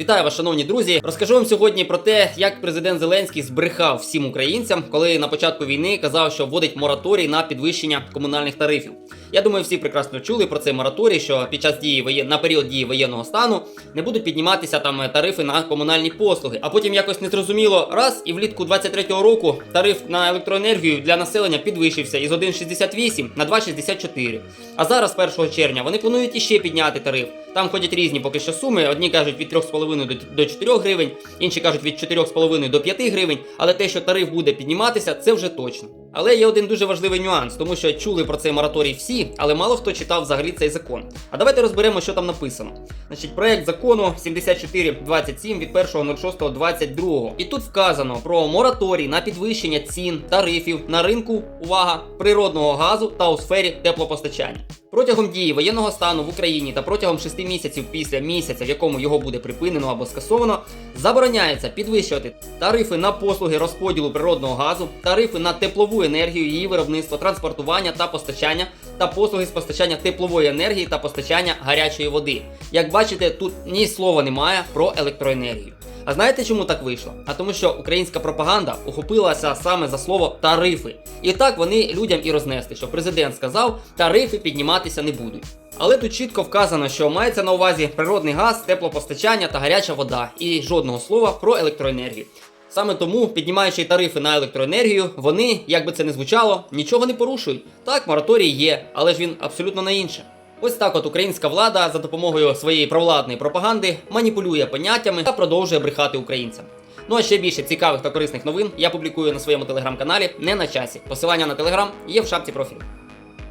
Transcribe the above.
Вітаю вас, шановні друзі. Розкажу вам сьогодні про те, як президент Зеленський збрехав всім українцям, коли на початку війни казав, що вводить мораторій на підвищення комунальних тарифів. Я думаю, всі прекрасно чули про цей мораторій, що під час дії на період дії воєнного стану не будуть підніматися там е, тарифи на комунальні послуги. А потім якось незрозуміло раз і влітку 23-го року тариф на електроенергію для населення підвищився із 1,68 на 2,64. А зараз, 1 червня, вони планують іще підняти тариф. Там ходять різні поки що суми. Одні кажуть від 3,5 до, до 4 гривень, інші кажуть від 4,5 до 5 гривень. Але те, що тариф буде підніматися, це вже точно. Але є один дуже важливий нюанс, тому що чули про цей мораторій всі, але мало хто читав взагалі цей закон. А давайте розберемо, що там написано. Значить, проект закону 7427 від 1.06.22. І тут вказано про мораторій на підвищення цін тарифів на ринку, увага, природного газу та у сфері теплопостачання. Протягом дії воєнного стану в Україні та протягом 6 місяців після місяця, в якому його буде припинено або скасовано, забороняється підвищувати тарифи на послуги розподілу природного газу, тарифи на теплову енергію, її виробництво, транспортування та постачання, та послуги з постачання теплової енергії та постачання гарячої води. Як бачите, тут ні слова немає про електроенергію. А знаєте, чому так вийшло? А тому, що українська пропаганда ухопилася саме за слово тарифи. І так вони людям і рознесли, що президент сказав, тарифи підніматися не будуть. Але тут чітко вказано, що мається на увазі природний газ, теплопостачання та гаряча вода, і жодного слова про електроенергію. Саме тому, піднімаючи тарифи на електроенергію, вони, як би це не звучало, нічого не порушують. Так, мораторій є, але ж він абсолютно на інше. Ось так от українська влада за допомогою своєї провладної пропаганди маніпулює поняттями та продовжує брехати українцям. Ну а ще більше цікавих та корисних новин я публікую на своєму телеграм-каналі не на часі. Посилання на телеграм є в шапці профілю.